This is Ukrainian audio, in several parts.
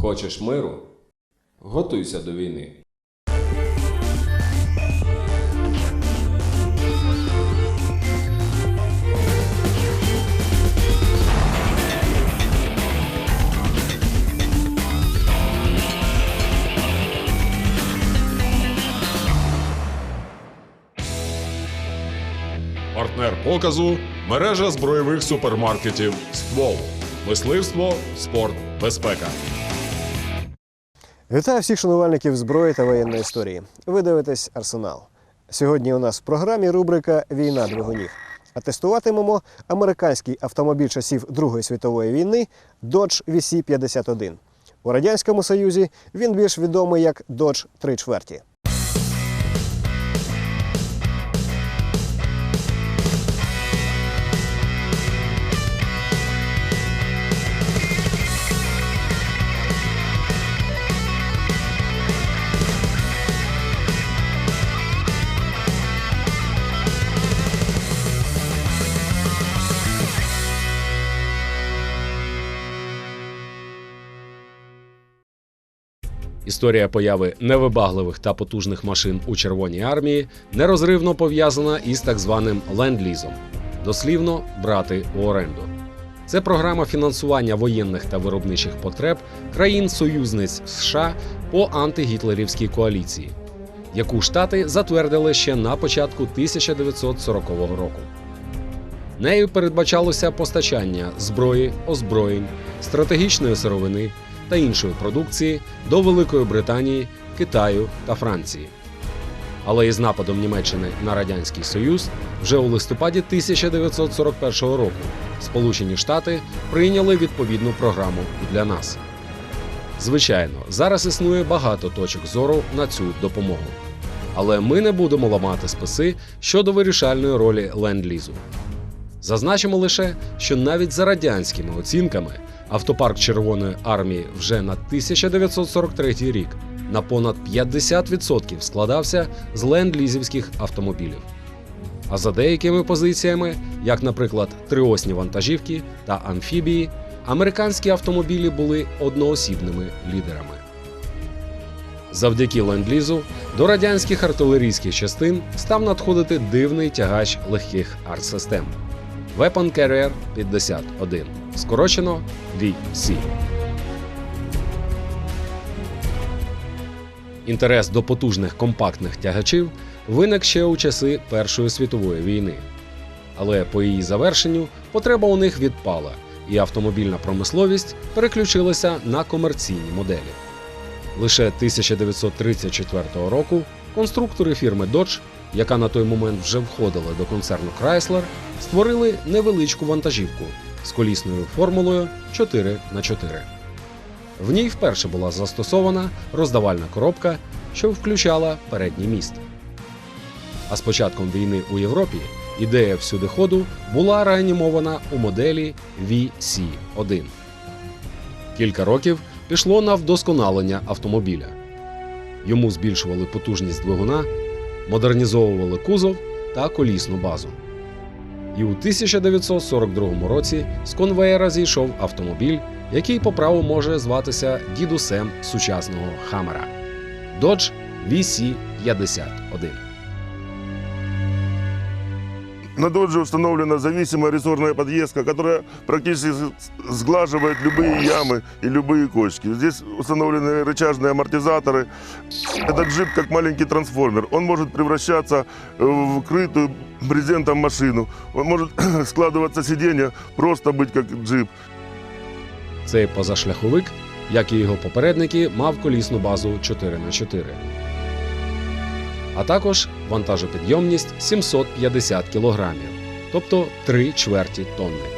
Хочеш миру? Готуйся до війни. Партнер показу мережа збройових супермаркетів Ствол. Мисливство, спорт, безпека. Вітаю всіх шанувальників зброї та воєнної історії. Ви дивитесь Арсенал. Сьогодні у нас в програмі рубрика Війна двигунів. А тестуватимемо американський автомобіль часів Другої світової війни Dodge VC-51. У Радянському Союзі він більш відомий як Dodge 3 чверті. Історія появи невибагливих та потужних машин у Червоній армії нерозривно пов'язана із так званим ленд-лізом, дослівно брати у оренду. Це програма фінансування воєнних та виробничих потреб країн-союзниць США по антигітлерівській коаліції, яку штати затвердили ще на початку 1940 року. Нею передбачалося постачання зброї, озброєнь, стратегічної сировини та іншої продукції до Великої Британії, Китаю та Франції. Але із нападом Німеччини на Радянський Союз вже у листопаді 1941 року Сполучені Штати прийняли відповідну програму для нас. Звичайно, зараз існує багато точок зору на цю допомогу. Але ми не будемо ламати списи щодо вирішальної ролі ленд-лізу. Зазначимо лише, що навіть за радянськими оцінками автопарк Червоної армії вже на 1943 рік на понад 50% складався з ленд-лізівських автомобілів. А за деякими позиціями, як, наприклад, триосні вантажівки та амфібії, американські автомобілі були одноосібними лідерами. Завдяки ленд-лізу до радянських артилерійських частин став надходити дивний тягач легких артсистем Weapon Carrier 51, скорочено VC. Інтерес до потужних компактних тягачів виник ще у часи Першої світової війни. Але по її завершенню потреба у них відпала, і автомобільна промисловість переключилася на комерційні моделі. Лише 1934 року конструктори фірми Dodge, яка на той момент вже входила до концерну Chrysler, створили невеличку вантажівку з колісною формулою 4 х 4 В ній вперше була застосована роздавальна коробка, що включала передній міст. А з початком війни у Європі ідея всюдиходу була реанімована у моделі VC-1. Кілька років пішло на вдосконалення автомобіля. Йому збільшували потужність двигуна, модернізовували кузов та колісну базу. І у 1942 році з конвеєра зійшов автомобіль, який по праву може зватися дідусем сучасного Хаммера Dodge VC-51. На додже установлена зависимая рессорная подъездка, которая практически сглаживает любые ямы и любые кочки. Здесь установлены рычажные амортизаторы. Этот джип как маленький трансформер. Он может превращаться в крытую брезентом машину. Он может складываться сиденье, просто быть как джип. Цей позашляховик, як і його попередники, мав колісну базу 4х4. а також вантажопідйомність 750 кг, тобто 3 чверті тонни.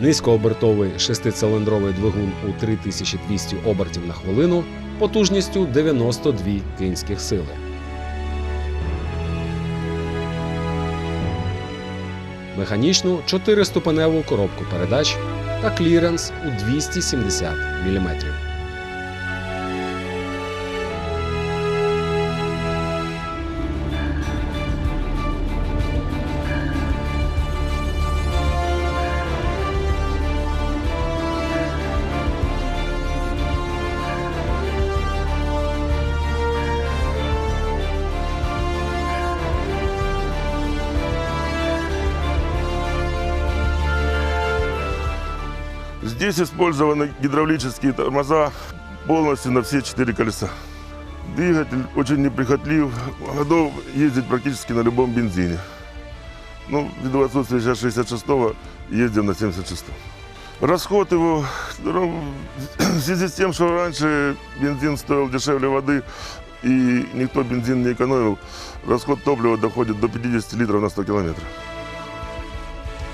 Низькообертовий шестициліндровий двигун у 3200 обертів на хвилину потужністю 92 кінських сили. Механічну 4-ступеневу коробку передач та кліренс у 270 мм. Здесь использованы гидравлические тормоза полностью на все четыре колеса. Двигатель очень неприхотлив, готов ездить практически на любом бензине. Ну, ввиду отсутствия сейчас 66-го, ездим на 76-м. Расход его, ну, в связи с тем, что раньше бензин стоил дешевле воды, и никто бензин не экономил, расход топлива доходит до 50 литров на 100 километров.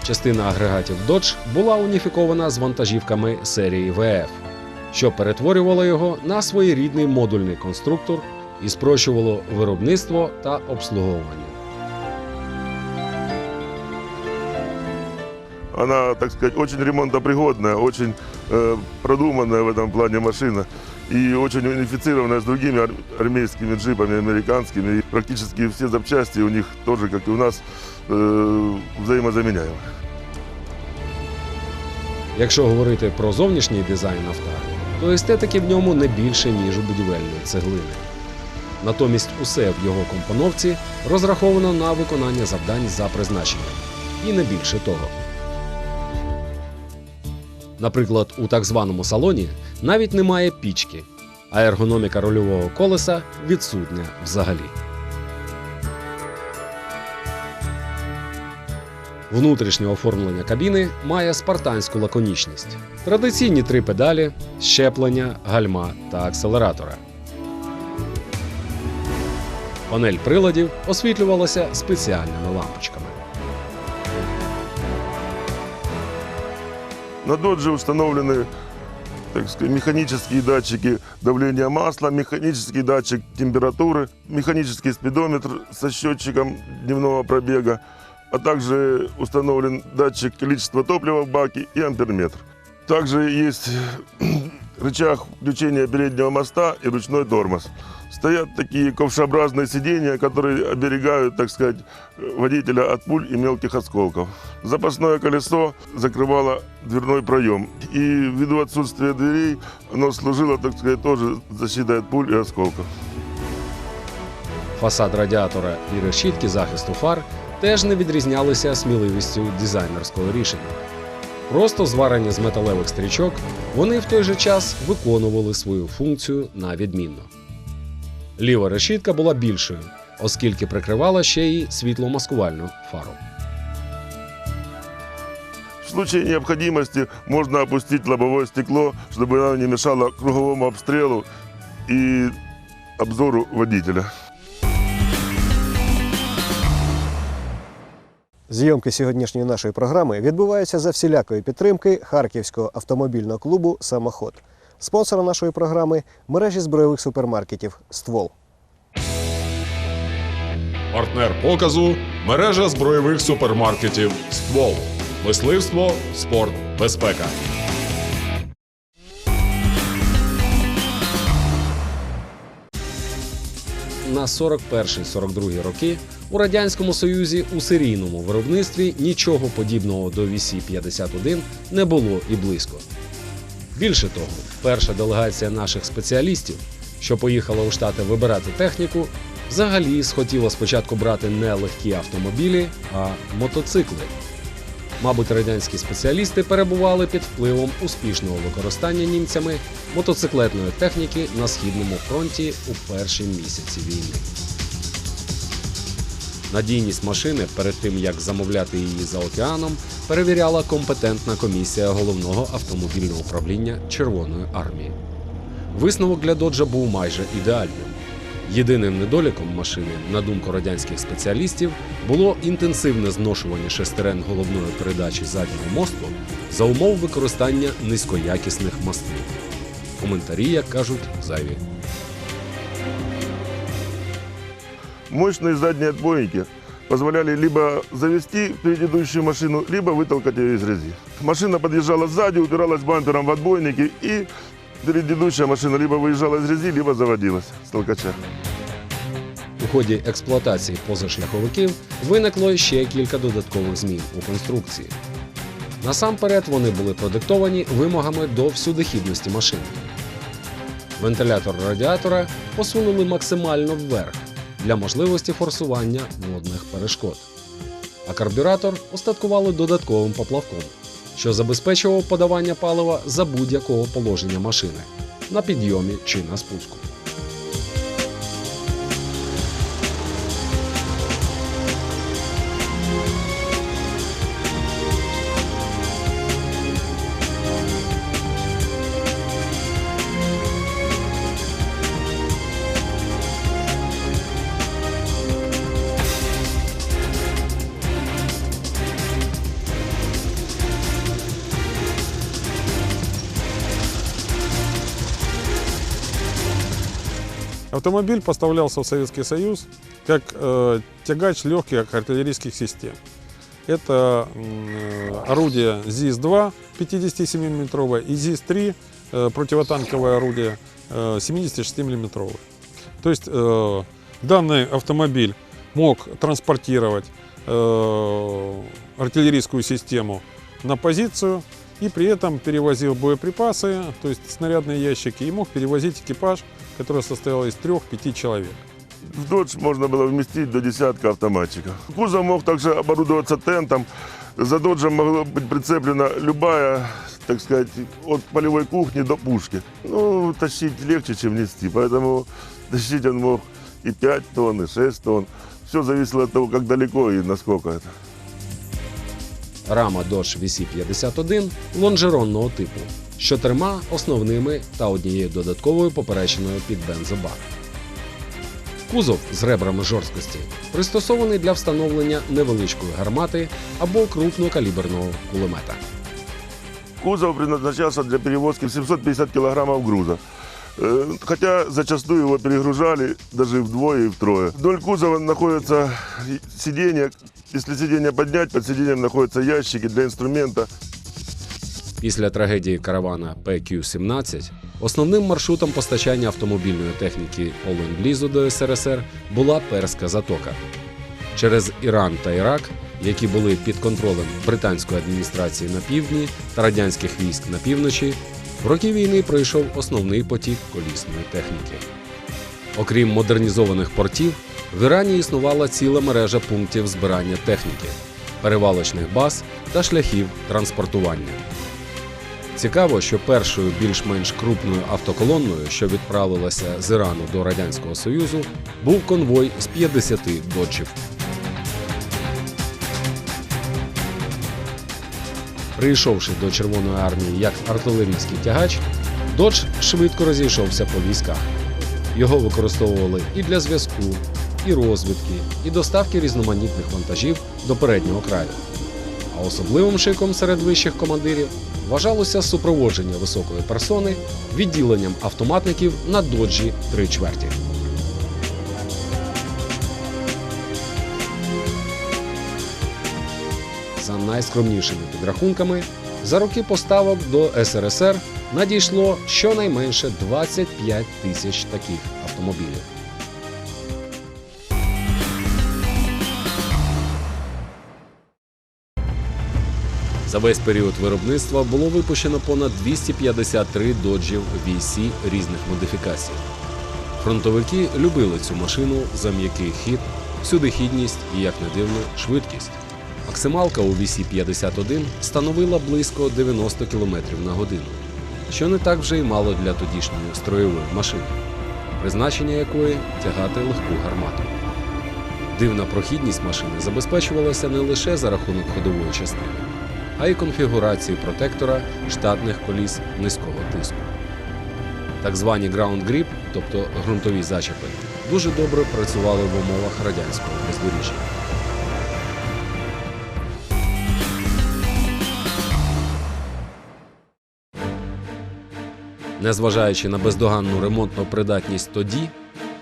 Частина агрегатів Dodge була уніфікована з вантажівками серії VF, що перетворювало його на своєрідний модульний конструктор і спрощувало виробництво та обслуговування. Она, так сказать, очень ремонтопригодная, очень э, продуманная в этом плане машина и очень унифицированная другими ар- армейскими джипами, американскими. И практически все запчасти у них тоже, как и у нас, э, взаимозаменяемы. Якщо говорити про зовнішній дизайн авто, то естетики в ньому не більше, ніж у будівельної цеглини. Натомість усе в його компоновці розраховано на виконання завдань за призначенням. І не більше того. Наприклад, у так званому салоні навіть немає пічки, а ергономіка рульового колеса відсутня взагалі. Внутрішнє оформлення кабіни має спартанську лаконічність. Традиційні три педалі, щеплення, гальма та акселератора. Панель приладів освітлювалася спеціальними лампочками. На додже установлены так сказать, механические датчики давления масла, механический датчик температуры, механический спидометр со счетчиком дневного пробега, а также установлен датчик количества топлива в баке и амперметр. Также есть рычаг включения переднего моста и ручной тормоз. Стоят такие ковшеобразные сиденья, которые оберегают, так сказать, водителя от пуль и мелких осколков. Запасное колесо закрывало дверной проем. И ввиду отсутствия дверей оно служило, так сказать, тоже защитой от пуль и осколков. Фасад радіатора і решітки захисту фар теж не відрізнялися сміливістю дизайнерського рішення. Просто зварені з металевих стрічок, вони в той же час виконували свою функцію на відмінно. Ліва решітка була більшою, оскільки прикривала ще й світломаскувальну фару. В случае необходимости можно опустить лобовое стекло, чтобы оно не мешало круговому обстрелу и обзору водителя. Зйомки сьогоднішньої нашої програми відбуваються за всілякої підтримки Харківського автомобільного клубу Самоход. Спонсор нашої програми мережі збройових супермаркетів Ствол. Партнер показу мережа збройових супермаркетів Ствол. Мисливство, спорт, безпека. На 41-42 роки у радянському союзі у серійному виробництві нічого подібного до VC-51 не було і близько. Більше того, перша делегація наших спеціалістів, що поїхала у штати вибирати техніку, взагалі схотіла спочатку брати не легкі автомобілі, а мотоцикли. Мабуть, радянські спеціалісти перебували під впливом успішного використання німцями мотоциклетної техніки на східному фронті у перші місяці війни. Надійність машини перед тим як замовляти її за океаном, перевіряла компетентна комісія головного автомобільного управління Червоної армії. Висновок для доджа був майже ідеальним. Єдиним недоліком машини, на думку радянських спеціалістів, було інтенсивне зношування шестерен головної передачі заднього мосту за умов використання низькоякісних мастил. Коментарі, як кажуть, зайві. Мощные задние отбойники позволяли либо завести предыдущую машину, либо вытолкать ее из грязи. Машина подъезжала сзади, упиралась бампером в отбойники, и предыдущая машина либо выезжала из грязи, либо заводилась с толкача. У ході експлуатації позашляховиків виникло ще кілька додаткових змін у конструкції. Насамперед вони були продиктовані вимогами до всюдихідності машини. Вентилятор радіатора посунули максимально вверх для можливості форсування водних перешкод. А карбюратор остаткували додатковим поплавком, що забезпечував подавання палива за будь-якого положення машини на підйомі чи на спуску. Автомобиль поставлялся в Советский Союз как э, тягач легких артиллерийских систем. Это э, орудие ЗИС-2 57-мм и ЗИС-3 э, противотанковое орудие э, 76-мм. То есть э, данный автомобиль мог транспортировать э, артиллерийскую систему на позицию и при этом перевозил боеприпасы, то есть снарядные ящики, и мог перевозить экипаж, который состоял из трех-пяти человек. В «Додж» можно было вместить до десятка автоматчиков. Кузов мог также оборудоваться тентом. За «Доджем» могла быть прицеплена любая, так сказать, от полевой кухни до пушки. Ну, тащить легче, чем нести, поэтому тащить он мог и 5 тонн, и 6 тонн. Все зависело от того, как далеко и насколько это. Рама Dodge VC51 лонжеронного типу з чотирма основними та однією додатковою поперечиною під бензобак. Кузов з ребрами жорсткості пристосований для встановлення невеличкої гармати або крупнокаліберного кулемета. Кузов предназначался для перевозки 750 килограммов груза. Э, Хотя зачастую его перегружали даже и вдвое, и втрое. Вдоль кузова находятся сиденья. Если сиденье поднять, под сиденьем находятся ящики для инструмента. Після трагедії каравана PQ-17 основним маршрутом постачання автомобільної техніки по ленд-лізу до СРСР була Перська затока. Через Іран та Ірак, які були під контролем британської адміністрації на півдні та радянських військ на півночі, в роки війни пройшов основний потік колісної техніки. Окрім модернізованих портів, в Ірані існувала ціла мережа пунктів збирання техніки, перевалочних баз та шляхів транспортування. Цікаво, що першою більш-менш крупною автоколонною, що відправилася з Ірану до Радянського Союзу, був конвой з 50 доджів. Прийшовши до Червоної армії як артилерійський тягач, додж швидко розійшовся по військах. Його використовували і для зв'язку, і розвідки, і доставки різноманітних вантажів до переднього краю. А особливим шиком серед вищих командирів вважалося супроводження високої персони відділенням автоматників на доджі три чверті. За найскромнішими підрахунками, за роки поставок до СРСР надійшло щонайменше 25 тисяч таких автомобілів. За весь період виробництва було випущено понад 253 доджів VC різних модифікацій. Фронтовики любили цю машину за м'який хід, всюдихідність і, як не дивно, швидкість. Максималка у VC-51 становила близько 90 км на годину, що не так вже й мало для тодішньої строєвої машини, призначення якої тягати легку гармату. Дивна прохідність машини забезпечувалася не лише за рахунок ходової частини, а й конфігурації протектора штатних коліс низького тиску. Так звані ground grip, тобто ґрунтові зачепи, дуже добре працювали в умовах радянського бездоріжжя. Незважаючи на бездоганну ремонтну придатність тоді,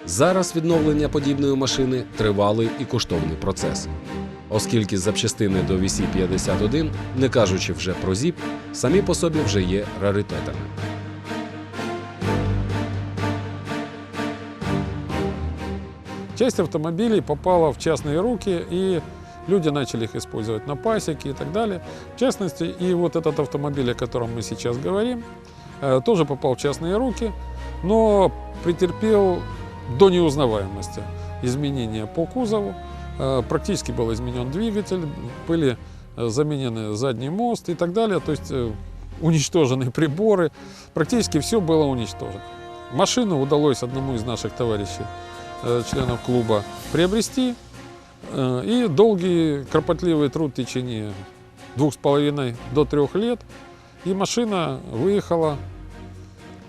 зараз відновлення подібної машини тривалий і коштовний процес Оскільки запчастини до VC-51, не кажучи вже про ЗІП, самі по собі вже є раритетами. Часть автомобилей попала в частные руки, и люди начали их использовать на пасеке и так далее. В частности, и вот этот автомобиль, о котором мы сейчас говорим, э, тоже попал в частные руки, но претерпел до неузнаваемости изменения по кузову. Э, Практически был изменен двигатель, были э, заменены задний мост и так далее. То есть э, уничтожены приборы. Практически все было уничтожено. Машину удалось одному из наших товарищей, членов клуба, приобрести. И долгий, кропотливый труд в течение двух с половиной до трех лет. И машина выехала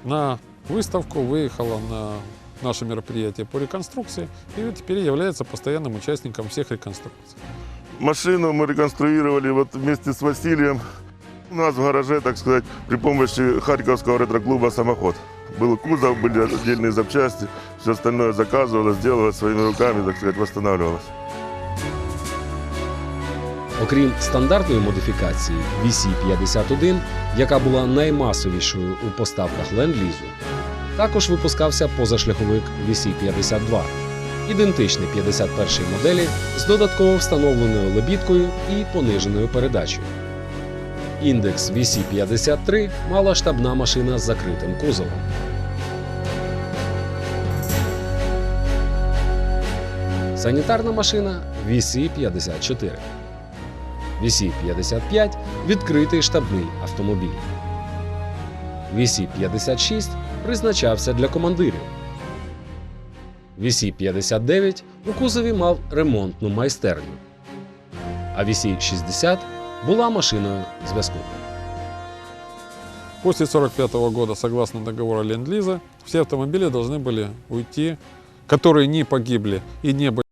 на выставку, выехала на наше мероприятие по реконструкции и вот теперь является постоянным участником всех реконструкций. Машину мы реконструировали вот вместе с Василием. У нас в гараже, так сказать, при помощи Харьковского ретро-клуба «Самоход». Был кузов, были отдельные запчасти, все остальное заказывалось, делалось своими руками, так сказать, восстанавливалось. Окрім стандартної модифікації VC-51, яка була наймасовішою у поставках ленд-лізу, також випускався позашляховик VC-52, ідентичний 51-й моделі з додатково встановленою лебідкою і пониженою передачею. Індекс VC-53 мала штабна машина з закритим кузовом. Санітарна машина VC-54. VC-55 – відкритий штабний автомобіль. VC-56 призначався для командирів. VC-59 у кузові мав ремонтну майстерню. А VC-60 була машиною зв'язку. После 1945 года, согласно договору Ленд-Лиза, все автомобили должны были уйти, которые не погибли и не были